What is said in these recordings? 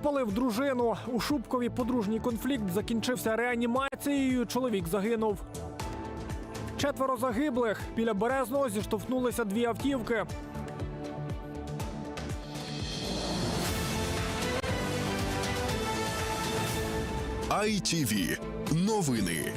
Підпалив дружину. У Шубкові подружній конфлікт закінчився реанімацією. Чоловік загинув. Четверо загиблих. Біля Березного зіштовхнулися дві автівки. ITV. Новини.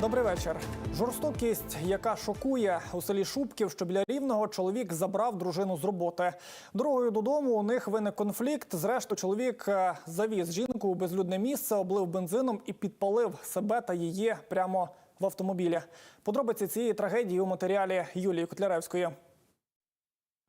Добрий вечір. Жорстокість, яка шокує у селі Шубків, що біля рівного чоловік забрав дружину з роботи. Дорогою додому у них виник конфлікт. Зрештою, чоловік е, завіз жінку у безлюдне місце, облив бензином і підпалив себе та її прямо в автомобілі. Подробиці цієї трагедії у матеріалі Юлії Котляревської.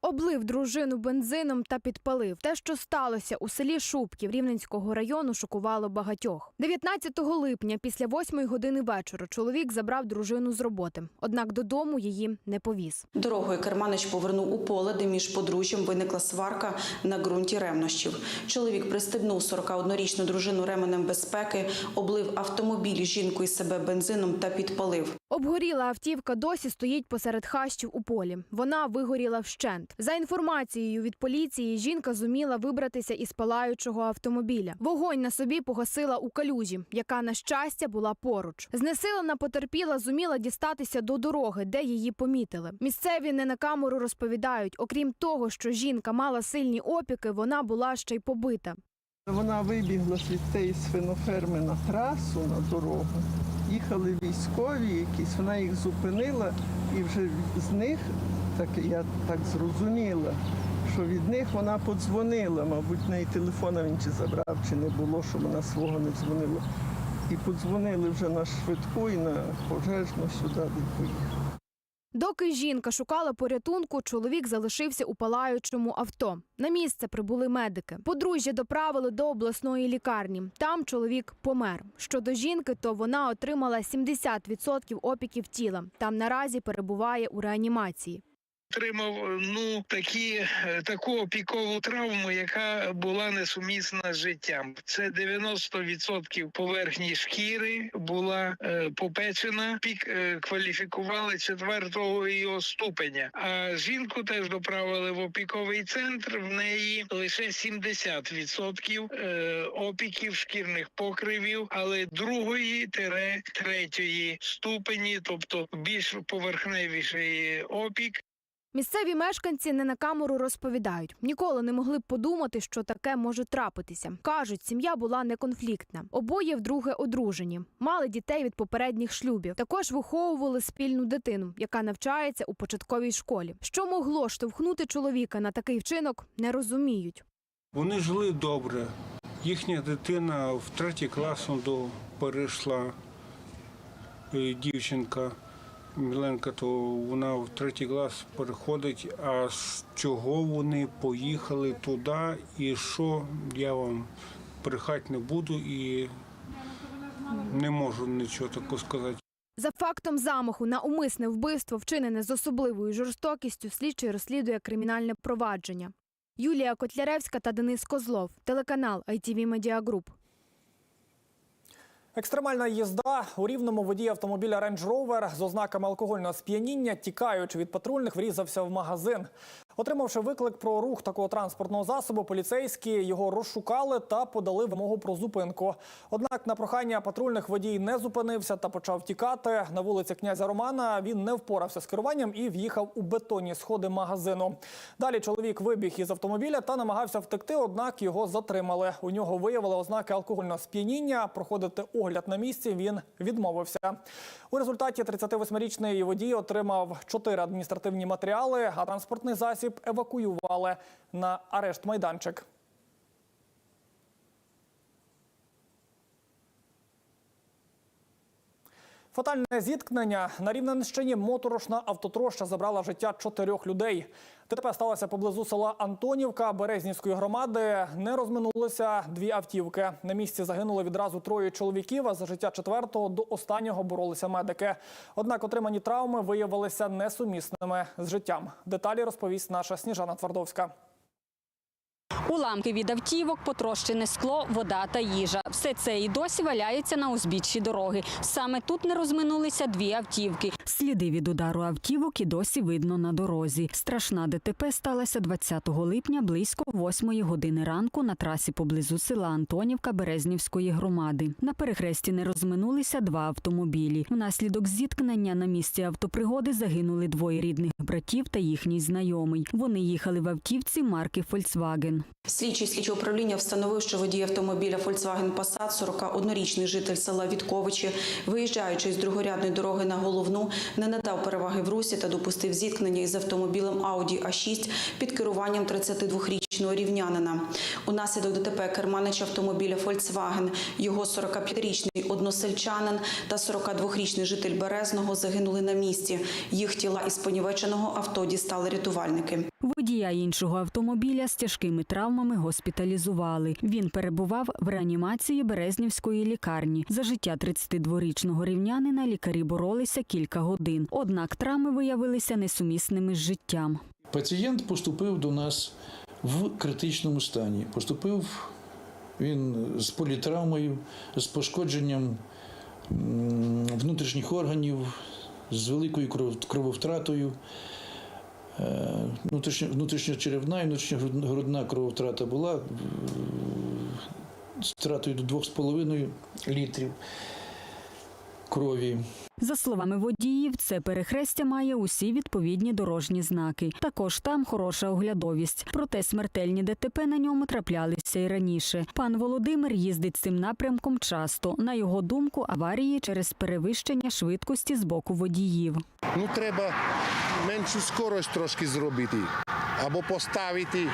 Облив дружину бензином та підпалив. Те, що сталося у селі Шубків Рівненського району, шокувало багатьох. 19 липня, після 8 години вечора, чоловік забрав дружину з роботи. Однак додому її не повіз. Дорогою Керманич повернув у поле, де між подружжям виникла сварка на ґрунті ревнощів. Чоловік пристебнув 41-річну дружину ременем безпеки, облив автомобіль жінку і себе бензином та підпалив. Обгоріла автівка досі стоїть посеред хащів у полі. Вона вигоріла вщент. За інформацією від поліції, жінка зуміла вибратися із палаючого автомобіля. Вогонь на собі погасила у калюжі, яка на щастя була поруч. Знесилена потерпіла, зуміла дістатися до дороги, де її помітили. Місцеві не на камеру розповідають, окрім того, що жінка мала сильні опіки, вона була ще й побита. Вона вибігла з цієї свиноферми на трасу на дорогу. Їхали військові якісь, вона їх зупинила, і вже з них, так я так зрозуміла, що від них вона подзвонила, мабуть, в неї телефона він чи забрав, чи не було, що вона свого не дзвонила. І подзвонили вже на швидку і на пожежну сюди, де поїхали. Доки жінка шукала порятунку, чоловік залишився у палаючому авто. На місце прибули медики. Подружжя доправили до обласної лікарні. Там чоловік помер. Щодо жінки, то вона отримала 70% опіків тіла. Там наразі перебуває у реанімації. Отримав ну такі е, таку опікову травму, яка була несумісна з життям. Це 90% поверхні шкіри була е, попечена. Пік е, кваліфікували четвертого його ступеня. А жінку теж доправили в опіковий центр. В неї лише 70% е, опіків шкірних покривів, але другої тире третьої ступені, тобто більш поверхневіший опік. Місцеві мешканці не на камеру розповідають. Ніколи не могли б подумати, що таке може трапитися. Кажуть, сім'я була неконфліктна. Обоє вдруге одружені, мали дітей від попередніх шлюбів. Також виховували спільну дитину, яка навчається у початковій школі. Що могло штовхнути чоловіка на такий вчинок, не розуміють. Вони жили добре. Їхня дитина в третій клас до перейшла е, дівчинка Міленка, то вона в третій клас переходить. А з чого вони поїхали туди і що я вам брехати не буду і не можу нічого такого сказати. За фактом замаху на умисне вбивство, вчинене з особливою жорстокістю, слідчий розслідує кримінальне провадження. Юлія Котляревська та Денис Козлов, телеканал ITV Media Group. Екстремальна їзда у рівному водій автомобіля Range Rover з ознаками алкогольного сп'яніння, тікаючи від патрульних, врізався в магазин. Отримавши виклик про рух такого транспортного засобу, поліцейські його розшукали та подали вимогу про зупинку. Однак на прохання патрульних водій не зупинився та почав тікати. На вулиці князя Романа він не впорався з керуванням і в'їхав у бетонні сходи магазину. Далі чоловік вибіг із автомобіля та намагався втекти, однак його затримали. У нього виявили ознаки алкогольного сп'яніння. Проходити огляд на місці він відмовився. У результаті 38-річний водій отримав чотири адміністративні матеріали, а транспортний засіб евакуювали на арешт майданчик. Фатальне зіткнення на Рівненщині моторошна автотроща забрала життя чотирьох людей. ДТП сталося поблизу села Антонівка Березнівської громади. Не розминулися дві автівки. На місці загинули відразу троє чоловіків. А за життя четвертого до останнього боролися медики. Однак отримані травми виявилися несумісними з життям. Деталі розповість наша Сніжана Твардовська. Уламки від автівок, потрощене скло, вода та їжа. Все це і досі валяється на узбіччі дороги. Саме тут не розминулися дві автівки. Сліди від удару автівок і досі видно на дорозі. Страшна ДТП сталася 20 липня близько 8 години ранку на трасі поблизу села Антонівка Березнівської громади. На перехресті не розминулися два автомобілі. Внаслідок зіткнення на місці автопригоди загинули двоє рідних братів та їхній знайомий. Вони їхали в автівці марки Volkswagen. Слідчий слідчого управління встановив, що водій автомобіля Volkswagen Passat, 41-річний житель села Вітковичі, виїжджаючи з другорядної дороги на головну, не надав переваги в русі та допустив зіткнення із автомобілем Audi A6 під керуванням 32-річного рівнянина. Унаслідок ДТП керманич автомобіля Volkswagen, його 45-річний односельчанин та 42-річний житель Березного загинули на місці. Їх тіла із понівеченого авто дістали рятувальники. Водія іншого автомобіля з тяжкими травмами госпіталізували. Він перебував в реанімації Березнівської лікарні. За життя 32-річного рівнянина лікарі боролися кілька годин. Однак травми виявилися несумісними з життям. Пацієнт поступив до нас в критичному стані. Поступив він з політравмою, з пошкодженням внутрішніх органів, з великою кров- крововтратою. Е, черевна і і внутрішньогрудна крововтрата була е, з втратою до 2,5 літрів крові. За словами водіїв, це перехрестя має усі відповідні дорожні знаки. Також там хороша оглядовість. Проте смертельні ДТП на ньому траплялися і раніше. Пан Володимир їздить цим напрямком часто. На його думку, аварії через перевищення швидкості з боку водіїв. Ну, треба меншу скорость трошки зробити. Або поставити,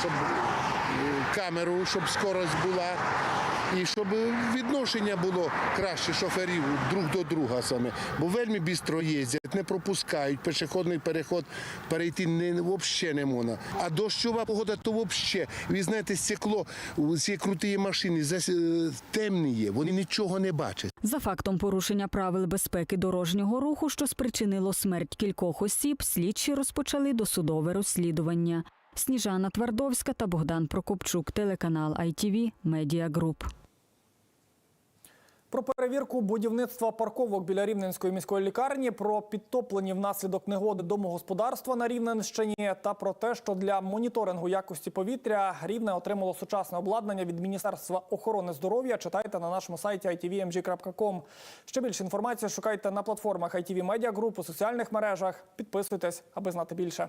щоб е, камеру, щоб скорость була. І щоб відношення було краще шоферів друг до друга саме. Бо вельми бістро їздять, не пропускають, пішохідний переход перейти не, взагалі не можна. А дощова погода то взагалі. Ви знаєте, стекло, ці круті машини е, темні є, вони нічого не бачать. За фактом порушення правил безпеки дорожнього руху, що спричинило смерть кількох осіб, слідчі розпочали досудове розслідування. Сніжана Твардовська та Богдан Прокопчук, телеканал ITV Media Group. Про перевірку будівництва парковок біля Рівненської міської лікарні, про підтоплені внаслідок негоди домогосподарства на Рівненщині та про те, що для моніторингу якості повітря Рівне отримало сучасне обладнання від Міністерства охорони здоров'я. Читайте на нашому сайті itvmg.com. Ще більше інформації шукайте на платформах ITV Media Group у соціальних мережах. Підписуйтесь, аби знати більше.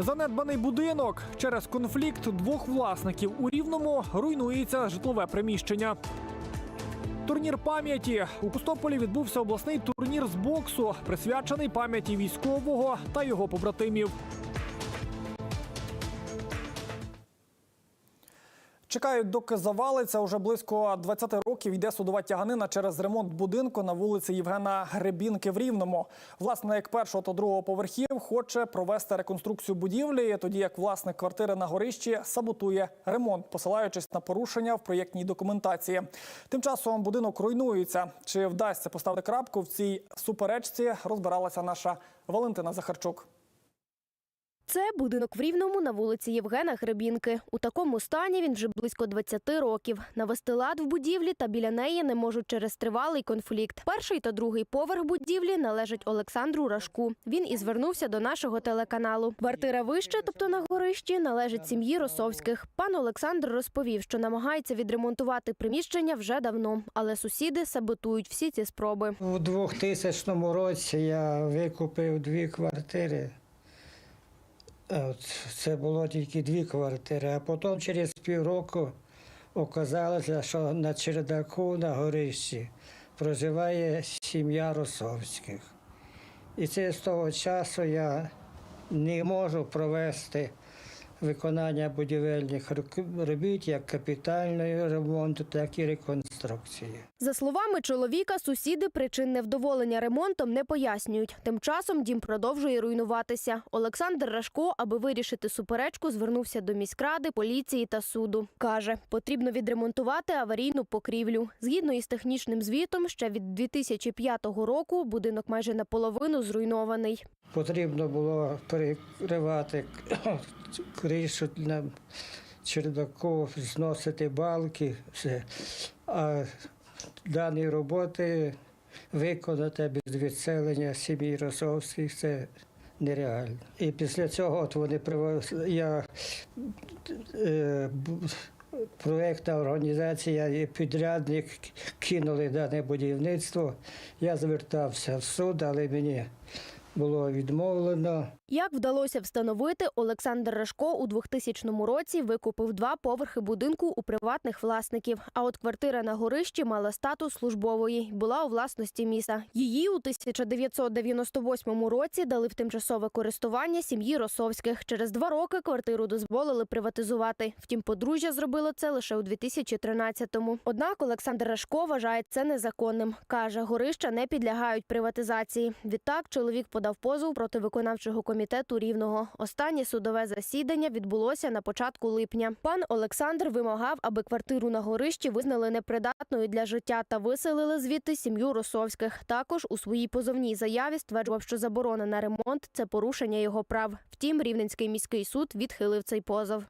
Занедбаний будинок через конфлікт двох власників у рівному руйнується житлове приміщення. Турнір пам'яті у Костополі відбувся обласний турнір з боксу, присвячений пам'яті військового та його побратимів. Чекають, доки завалиться. Уже близько 20 років йде судова тяганина через ремонт будинку на вулиці Євгена Гребінки в Рівному. Власник першого та другого поверхів хоче провести реконструкцію будівлі, тоді як власник квартири на горищі саботує ремонт, посилаючись на порушення в проєктній документації. Тим часом будинок руйнується. Чи вдасться поставити крапку в цій суперечці? Розбиралася наша Валентина Захарчук. Це будинок в Рівному на вулиці Євгена Гребінки. У такому стані він вже близько 20 років. Навести лад в будівлі та біля неї не можуть через тривалий конфлікт. Перший та другий поверх будівлі належать Олександру Рашку. Він і звернувся до нашого телеканалу. Квартира вище, тобто на горищі, належить сім'ї Росовських. Пан Олександр розповів, що намагається відремонтувати приміщення вже давно, але сусіди саботують всі ці спроби. У 2000 році я викупив дві квартири. Е, Це було тільки дві квартири, а потім через півроку оказалося, що на чердаку на горищі проживає сім'я Росовських. І це з того часу я не можу провести виконання будівельних робіт, як капітального ремонту, так і реконструкції. За словами чоловіка, сусіди причин невдоволення ремонтом не пояснюють. Тим часом дім продовжує руйнуватися. Олександр Рашко, аби вирішити суперечку, звернувся до міськради, поліції та суду. Каже, потрібно відремонтувати аварійну покрівлю. Згідно із технічним звітом, ще від 2005 року будинок майже наполовину зруйнований. Потрібно було перекривати кришу на чердаку, зносити балки, все. А дані роботи виконати без відселення сім'ї Росовських це нереально. І після цього от вони привез- я е, проектна організація і підрядник кинули дане будівництво. Я звертався в суд, але мені було відмовлено. Як вдалося встановити, Олександр Рашко у 2000 році викупив два поверхи будинку у приватних власників. А от квартира на горищі мала статус службової, була у власності міста. Її у 1998 році дали в тимчасове користування сім'ї Росовських. Через два роки квартиру дозволили приватизувати. Втім, подружжя зробило це лише у 2013-му. Однак Олександр Рашко вважає це незаконним. каже, горища не підлягають приватизації. Відтак чоловік подав позов проти виконавчого комітету рівного. Останнє судове засідання відбулося на початку липня. Пан Олександр вимагав, аби квартиру на горищі визнали непридатною для життя та виселили звідти сім'ю Росовських. Також у своїй позовній заяві стверджував, що заборона на ремонт це порушення його прав. Втім, Рівненський міський суд відхилив цей позов.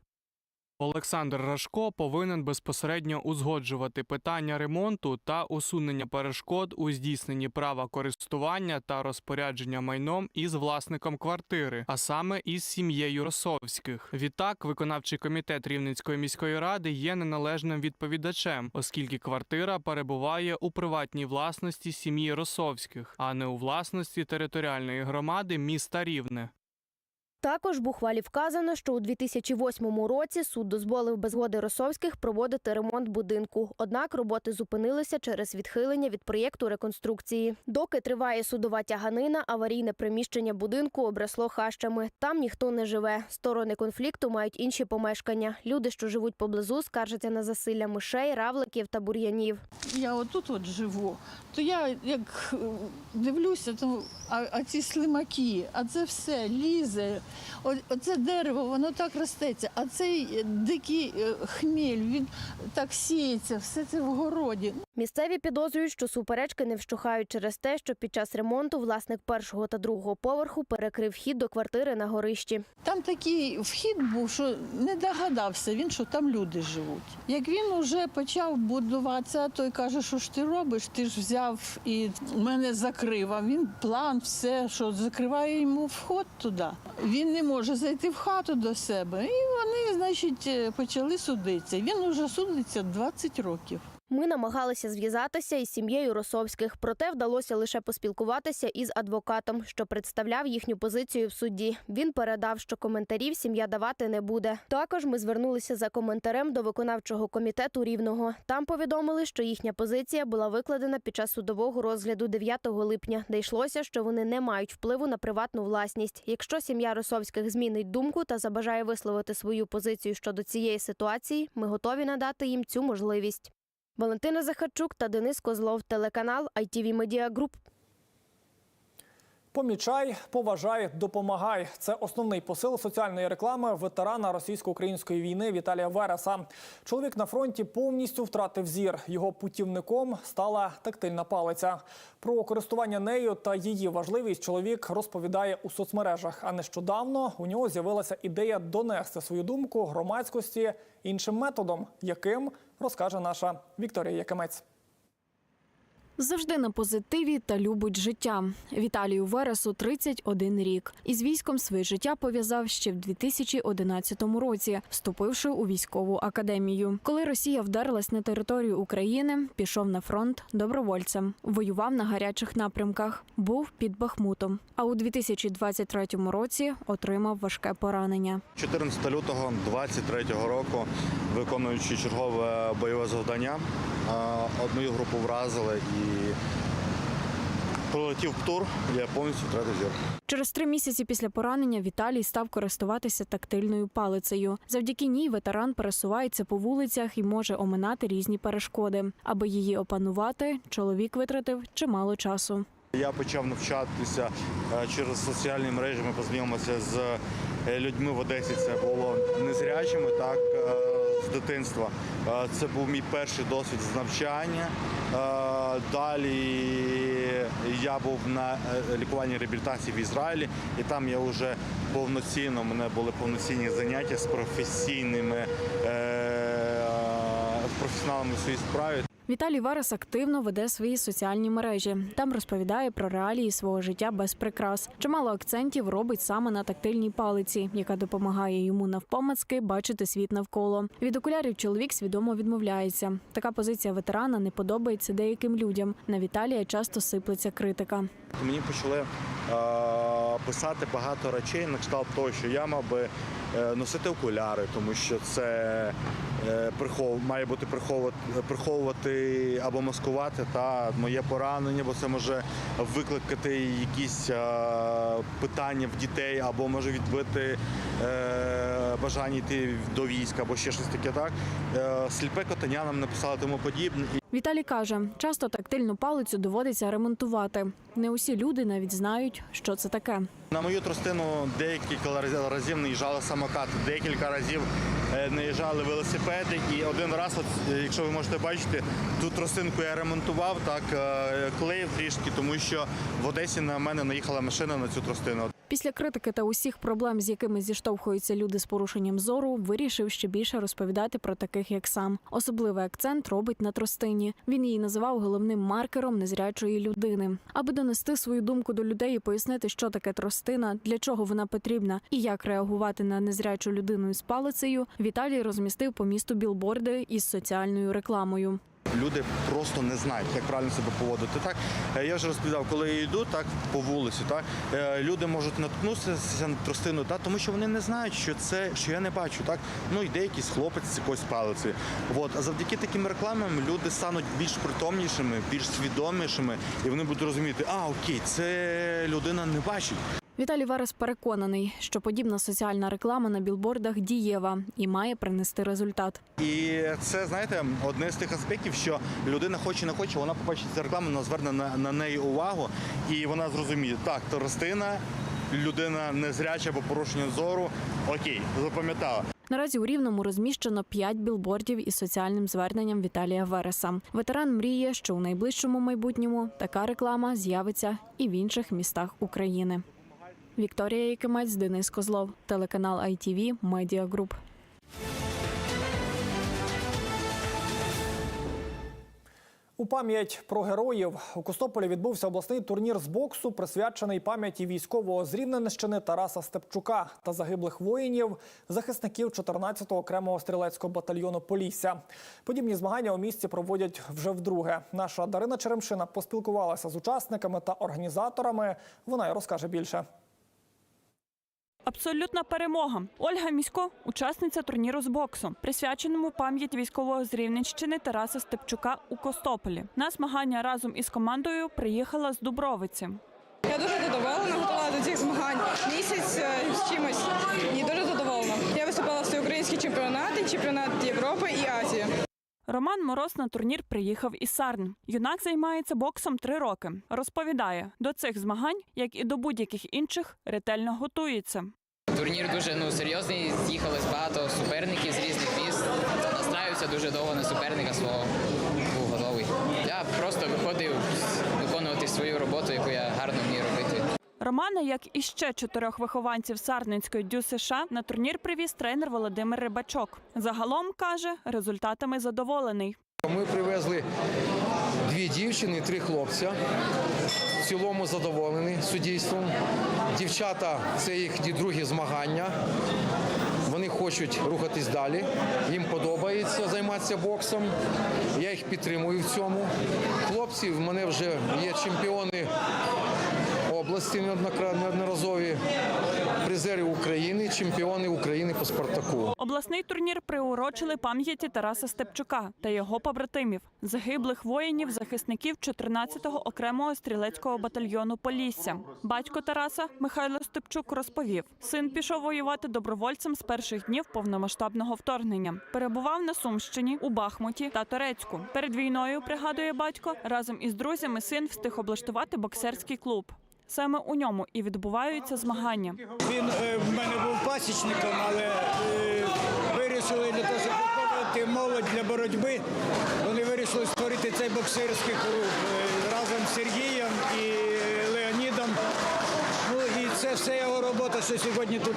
Олександр Рашко повинен безпосередньо узгоджувати питання ремонту та усунення перешкод у здійсненні права користування та розпорядження майном із власником квартири, а саме із сім'єю Росовських. Відтак, виконавчий комітет Рівненської міської ради є неналежним відповідачем, оскільки квартира перебуває у приватній власності сім'ї Росовських, а не у власності територіальної громади міста Рівне. Також в ухвалі вказано, що у 2008 році суд дозволив без згоди Росовських проводити ремонт будинку. Однак роботи зупинилися через відхилення від проєкту реконструкції. Доки триває судова тяганина, аварійне приміщення будинку обросло хащами. Там ніхто не живе. Сторони конфлікту мають інші помешкання. Люди, що живуть поблизу, скаржаться на засилля мишей, равликів та бур'янів. Я отут от живу, то я як е, дивлюся, то а, а ці слимаки, а це все лізе. Оце дерево, воно так ростеться, а цей е, дикий е, хміль, він так сіється, все це в городі. Місцеві підозрюють, що суперечки не вщухають через те, що під час ремонту власник першого та другого поверху перекрив вхід до квартири на горищі. Там такий вхід був, що не догадався він, що там люди живуть. Як він вже почав будуватися, той каже, що ж ти робиш? Ти ж взяв і мене закрив. А він план, все, що закриває йому вход туди. Він не може зайти в хату до себе. І вони, значить, е, почали судитися. Він вже судиться 20 років. Ми намагалися зв'язатися із сім'єю Росовських, проте вдалося лише поспілкуватися із адвокатом, що представляв їхню позицію в суді. Він передав, що коментарів сім'я давати не буде. Також ми звернулися за коментарем до виконавчого комітету рівного. Там повідомили, що їхня позиція була викладена під час судового розгляду 9 липня, де йшлося, що вони не мають впливу на приватну власність. Якщо сім'я Росовських змінить думку та забажає висловити свою позицію щодо цієї ситуації, ми готові надати їм цю можливість. Валентина Захарчук та Денис Козлов, телеканал ITV Media Group. Помічай, поважай, допомагай. Це основний посил соціальної реклами ветерана російсько-української війни Віталія Вереса. Чоловік на фронті повністю втратив зір. Його путівником стала тактильна палиця. Про користування нею та її важливість чоловік розповідає у соцмережах. А нещодавно у нього з'явилася ідея донести свою думку громадськості іншим методом, яким розкаже наша Вікторія Якимець. Завжди на позитиві та любить життя. Віталію Вересу 31 рік. Із військом своє життя пов'язав ще в 2011 році, вступивши у військову академію. Коли Росія вдарилась на територію України, пішов на фронт добровольцем, воював на гарячих напрямках, був під Бахмутом. А у 2023 році отримав важке поранення. 14 лютого 23 року, виконуючи чергове бойове завдання, одну групу вразили і Пролетів тур, я повністю втратив зір. Через три місяці після поранення Віталій став користуватися тактильною палицею. Завдяки ній ветеран пересувається по вулицях і може оминати різні перешкоди. Аби її опанувати, чоловік витратив чимало часу. Я почав навчатися е, через соціальні мережі. Ми познайомилися з е, людьми в Одесі. Це було незрячими, так е, дитинства. Е, Це був мій перший досвід з навчання. Е, Далі я був на е, лікуванні реабілітації в Ізраїлі, і там я вже повноцінно у мене були повноцінні заняття з професійними професіоналами в своїй справі. Віталій Варес активно веде свої соціальні мережі. Там розповідає про реалії свого життя без прикрас. Чимало акцентів робить саме на тактильній палиці, яка допомагає йому навпомацки бачити світ навколо. Від окулярів чоловік свідомо відмовляється. Така позиція ветерана не подобається деяким людям. На Віталія часто сиплеться критика. Мені почали е, писати багато речей на кшталт того, що я мав би е, носити окуляри, тому що це е, прихов, має бути приховувати, приховувати або маскувати та моє поранення, бо це може викликати якісь е, питання в дітей, або може відбити бажання йти до війська, або ще щось таке. Так е, сліпе котеня нам написали тому подібне. Віталій каже, часто тактильну палицю доводиться ремонтувати. Не усі люди навіть знають, що це таке. На мою тростину декілька раз- разів наїжджали самокати, декілька разів е, наїжджали велосипеди. І один раз, от, е, якщо ви можете бачити, ту тростинку я ремонтував, так клеїв трішки, тому що в Одесі на мене наїхала машина на цю тростину. Після критики та усіх проблем, з якими зіштовхуються люди з порушенням зору, вирішив ще більше розповідати про таких, як сам. Особливий акцент робить на тростині. Він її називав головним маркером незрячої людини. Аби донести свою думку до людей і пояснити, що таке тростина, для чого вона потрібна і як реагувати на незрячу людину із палицею. Віталій розмістив по місту білборди із соціальною рекламою. Люди просто не знають, як правильно себе поводити. Так Е, я вже розповідав, коли я йду так по вулиці, так е, люди можуть наткнутися на тростину, так, тому що вони не знають, що це що я не бачу. Так ну йде якийсь хлопець з якоюсь палицею. От а завдяки таким рекламам люди стануть більш притомнішими, більш свідомішими, і вони будуть розуміти, а окей, це людина не бачить. Віталій Варес переконаний, що подібна соціальна реклама на білбордах дієва і має принести результат. І це знаєте одне з тих аспектів, що людина хоче не хоче, вона побачить цю рекламу, вона зверне на, на неї увагу, і вона зрозуміє, так, тростина, людина незряча або порушення зору. Окей, запам'ятала. Наразі у Рівному розміщено п'ять білбордів із соціальним зверненням Віталія Вереса. Ветеран мріє, що у найближчому майбутньому така реклама з'явиться і в інших містах України. Вікторія Якимець, Денис Козлов, телеканал ITV, Media Group. У пам'ять про героїв у Костополі відбувся обласний турнір з боксу, присвячений пам'яті військового з Рівненщини Тараса Степчука та загиблих воїнів, захисників 14-го окремого стрілецького батальйону Полісся. Подібні змагання у місті проводять вже вдруге. Наша Дарина Черемшина поспілкувалася з учасниками та організаторами. Вона й розкаже більше. Абсолютна перемога. Ольга Місько, учасниця турніру з боксу, присвяченому пам'яті військового з Рівненщини Тараса Степчука у Костополі. На змагання разом із командою приїхала з Дубровиці. Я дуже задоволена, готувала до цих змагань місяць е, з чимось і дуже задоволена. Я виступала в всеукраїнські чемпіонати, чемпіонат Європи і Азії. Роман Мороз на турнір приїхав із Сарн. Юнак займається боксом три роки. Розповідає, до цих змагань, як і до будь-яких інших, ретельно готується. Турнір дуже ну серйозний. З'їхалось багато суперників з різних міст. Настраюся дуже довго на суперника свого був готовий. Я просто виходив виконувати свою роботу, яку я гарно вмію робити. Романа, як і ще чотирьох вихованців Сарненської дю США, на турнір привіз тренер Володимир Рибачок. Загалом каже, результатами задоволений. Ми привезли дві дівчини, три хлопця. В цілому задоволені суддівством. Дівчата це їхні другі змагання. Вони хочуть рухатись далі. Їм подобається займатися боксом. Я їх підтримую в цьому. Хлопці в мене вже є чемпіони області неодноразові призери України, чемпіони України по Спартаку. Обласний турнір приурочили пам'яті Тараса Степчука та його побратимів, загиблих воїнів, захисників 14-го окремого стрілецького батальйону Полісся. Батько Тараса Михайло Степчук розповів: син пішов воювати добровольцем з перших днів повномасштабного вторгнення. Перебував на Сумщині, у Бахмуті та Торецьку. Перед війною пригадує батько разом із друзями син встиг облаштувати боксерський клуб. Саме у ньому і відбуваються змагання. Він е, в мене був пасічником, але е, вирішили для того, щоб виховувати молодь для боротьби. Вони вирішили створити цей боксерський клуб е, разом з Сергієм і Леонідом. Ну і це все його робота, що сьогодні тут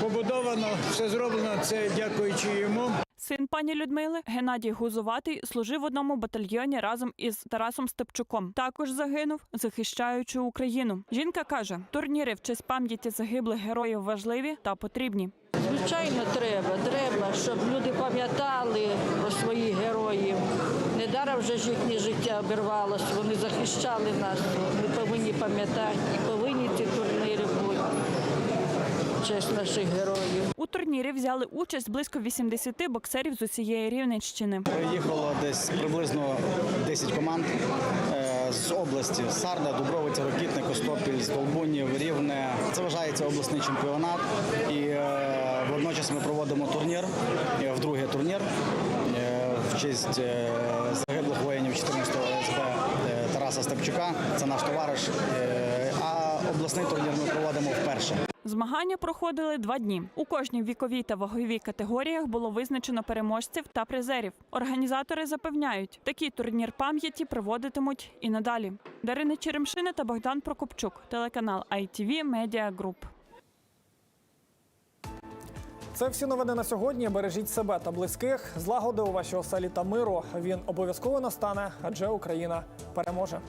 побудовано, все зроблено. Це дякуючи йому. Син пані Людмили Геннадій Гузуватий служив в одному батальйоні разом із Тарасом Степчуком. Також загинув, захищаючи Україну. Жінка каже, турніри в честь пам'яті загиблих героїв важливі та потрібні. Звичайно, треба. Треба, щоб люди пам'ятали про своїх героїв. Недаром вже їхнє життя обірвалося. Вони захищали нас. Ми повинні пам'ятати і повинні ці турніри бути. в Честь наших героїв. У турнірі взяли участь близько 80 боксерів з усієї Рівненщини. Приїхало десь приблизно 10 команд е, з області Сарда, Дубровиця, Рокітне, Костопіль, Здолбунів, Рівне. Це вважається обласний чемпіонат. І е, водночас ми проводимо турнір, е, вдруге турнір е, в честь е, загиблих воїнів 14-го СБ е, Тараса Степчука. Це наш товариш. Е, А обласний турнір ми проводимо вперше. Змагання проходили два дні. У кожній віковій та ваговій категоріях було визначено переможців та призерів. Організатори запевняють, такий турнір пам'яті проводитимуть і надалі. Дарина Черемшина та Богдан Прокопчук, телеканал ITV Media Group. Це всі новини на сьогодні. Бережіть себе та близьких. Злагоди у вашій оселі та миру. Він обов'язково настане, адже Україна переможе.